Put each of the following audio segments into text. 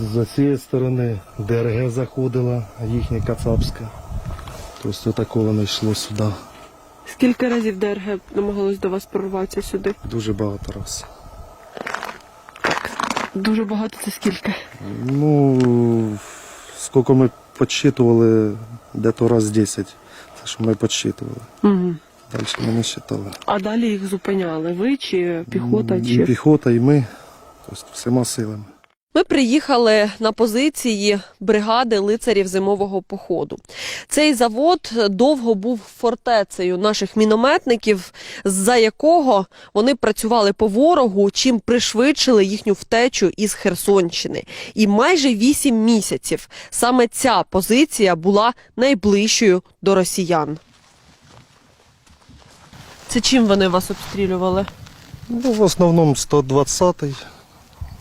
З цієї сторони ДРГ заходила, їхня Кацапська. Тобто отако воно йшло сюди. Скільки разів ДРГ намагалось до вас прорватися сюди? Дуже багато разів. Дуже багато це скільки? Ну, скільки ми підсчитували, де-то раз 10. Це що ми підсчитували. Угу. Далі ми не вважали. А далі їх зупиняли. Ви чи піхота, І чи піхота, і ми. Тобто всіма силами. Ми приїхали на позиції бригади лицарів зимового походу. Цей завод довго був фортецею наших мінометників, за якого вони працювали по ворогу, чим пришвидшили їхню втечу із Херсонщини. І майже вісім місяців саме ця позиція була найближчою до росіян. це чим вони вас обстрілювали? Ну, в основному 120-й,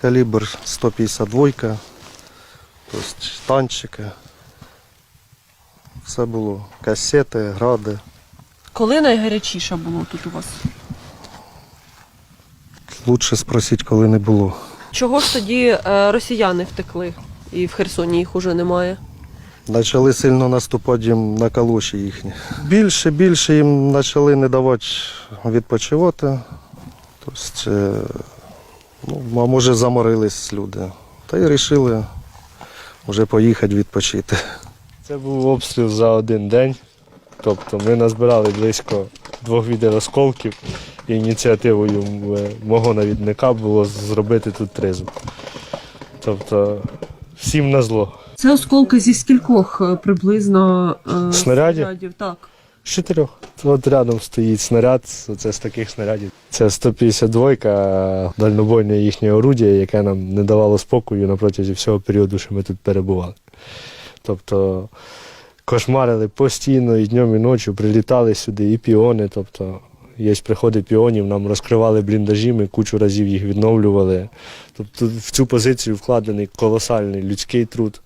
калібр 152, тобто танчики. Все було. Касети, гради. Коли найгарячіше було тут у вас? Лучше спросити, коли не було. Чого ж тоді е, росіяни втекли? І в Херсоні їх уже немає. Почали сильно наступати їм на калоші їхні. Більше, більше їм почали не давати відпочивати. Тобто, е, ну, а може заморились люди. Та й вирішили вже поїхати відпочити. Це був обстріл за один день. Тобто ми назбирали близько двох відеоосколків. Ініціативою е, мого навідника було зробити тут тризу. Тобто всім на зло. Це осколки зі скількох е, приблизно е, Снарядів? Так. З чотирьох. От рядом стоїть снаряд, це з таких снарядів. Це 152-ка дальнобойне їхнє орудія, яке нам не давало спокою на протязі всього періоду, що ми тут перебували. Тобто кошмарили постійно і днем, і ночі, прилітали сюди і піони. Тобто є приходи піонів, нам розкривали бліндажі, ми кучу разів їх відновлювали. Тобто в цю позицію вкладений колосальний людський труд.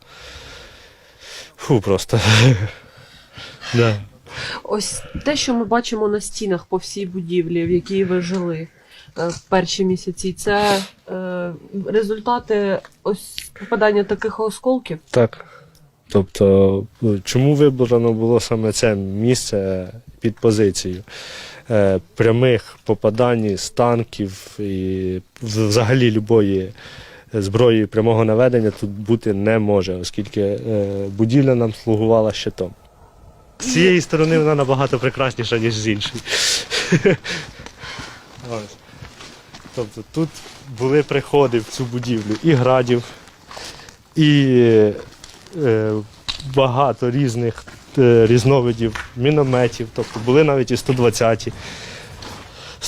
Фу, просто. да. Ось те, що ми бачимо на стінах по всій будівлі, в якій ви жили е, в перші місяці, це е, результати ось попадання таких осколків. Так. Тобто, чому вибрано було саме це місце під позицією? Е, прямих попадань з танків і взагалі любої зброї прямого наведення тут бути не може, оскільки е, будівля нам слугувала щитом. З цієї сторони вона набагато прекрасніша, ніж з іншої. Тобто тут були приходи в цю будівлю. І градів, і е, багато різних е, різновидів мінометів, тобто були навіть і 120-ті,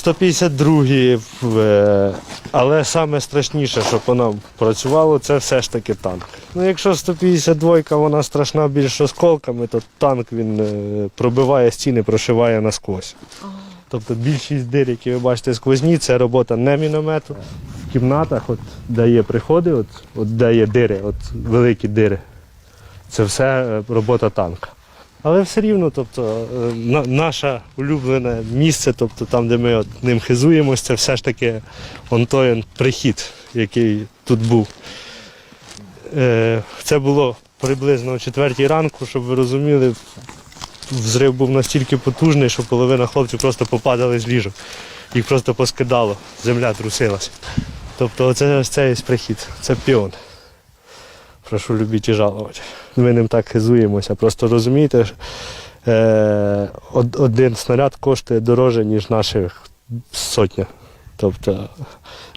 152-ті, е, але саме страшніше, що по нам працювало, це все ж таки танк. Ну, якщо 152-ка вона страшна більш осколками, то танк він е, пробиває стіни, прошиває насквозь. Тобто більшість дир, які ви бачите сквозні, це робота не міномету. В кімнатах, от, де є приходи, от, от де є дири, от великі дири, це все е, робота танка. Але все рівно, тобто, е, на, наше улюблене місце, тобто там, де ми от ним хизуємося, це все ж таки он той прихід, який тут був. Е, Це було приблизно о четвертій ранку, щоб ви розуміли, взрив був настільки потужний, що половина хлопців просто попадали з ліжок. Їх просто поскидало, земля трусилась. Тобто оце ось цей прихід, це піон. Прошу любіть і жалувати. Ми ним так хизуємося. Просто розумієте, е, один снаряд коштує дороже, ніж наших сотня. Тобто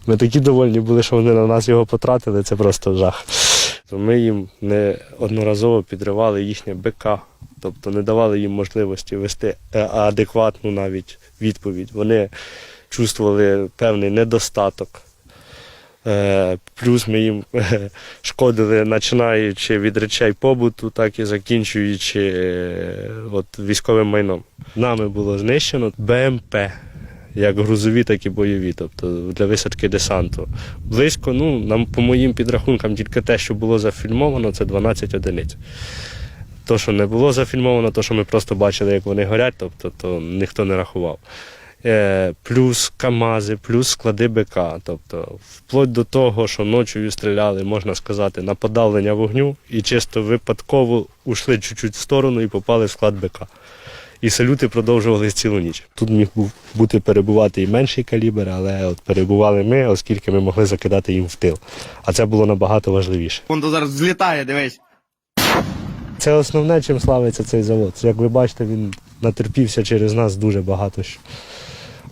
ми такі довольні були, що вони на нас його потратили, це просто жах. Ми їм неодноразово підривали їхнє БК, тобто не давали їм можливості вести е, адекватну навіть відповідь. Вони чувствували певний недостаток. Е, Плюс ми їм е, шкодили, починаючи від речей побуту, так і закінчуючи е, от, військовим майном. Нами було знищено БМП, як грузові, так і бойові, тобто для висадки десанту. Близько, ну, нам, по моїм підрахункам, тільки те, що було зафільмовано, це 12 одиниць. То, що не було зафільмовано, то, що ми просто бачили, як вони горять, тобто то ніхто не рахував. Е, плюс КАМАЗи, плюс склади БК. Тобто, вплоть до того, що ночою стріляли, можна сказати, на подавлення вогню і чисто випадково ушли чуть-чуть в сторону і попали в склад БК. І салюти продовжувалися цілу ніч. Тут міг бути перебувати і менший калібр, але от перебували ми, оскільки ми могли закидати їм в тил. А це було набагато важливіше. Вон то зараз злітає, дивись. Це основне, чим славиться цей завод. Як ви бачите, він натерпівся через нас дуже багато. що.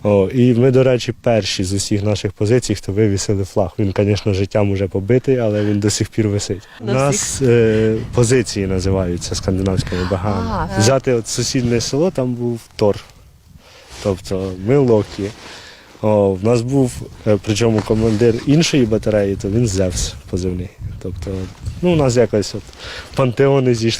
О, і ми, до речі, перші з усіх наших позицій, хто вивісили флаг. Він, звісно, життям уже побитий, але він до сих пір висить. У нас е, позиції називаються скандинавськими багами. А, Взяти от сусіднє село, там був Тор. Тобто ми Локі. О, в нас був, е, причому командир іншої батареї, то він Зевс позивний. Тобто, ну, у нас якось от пантеони зійшли.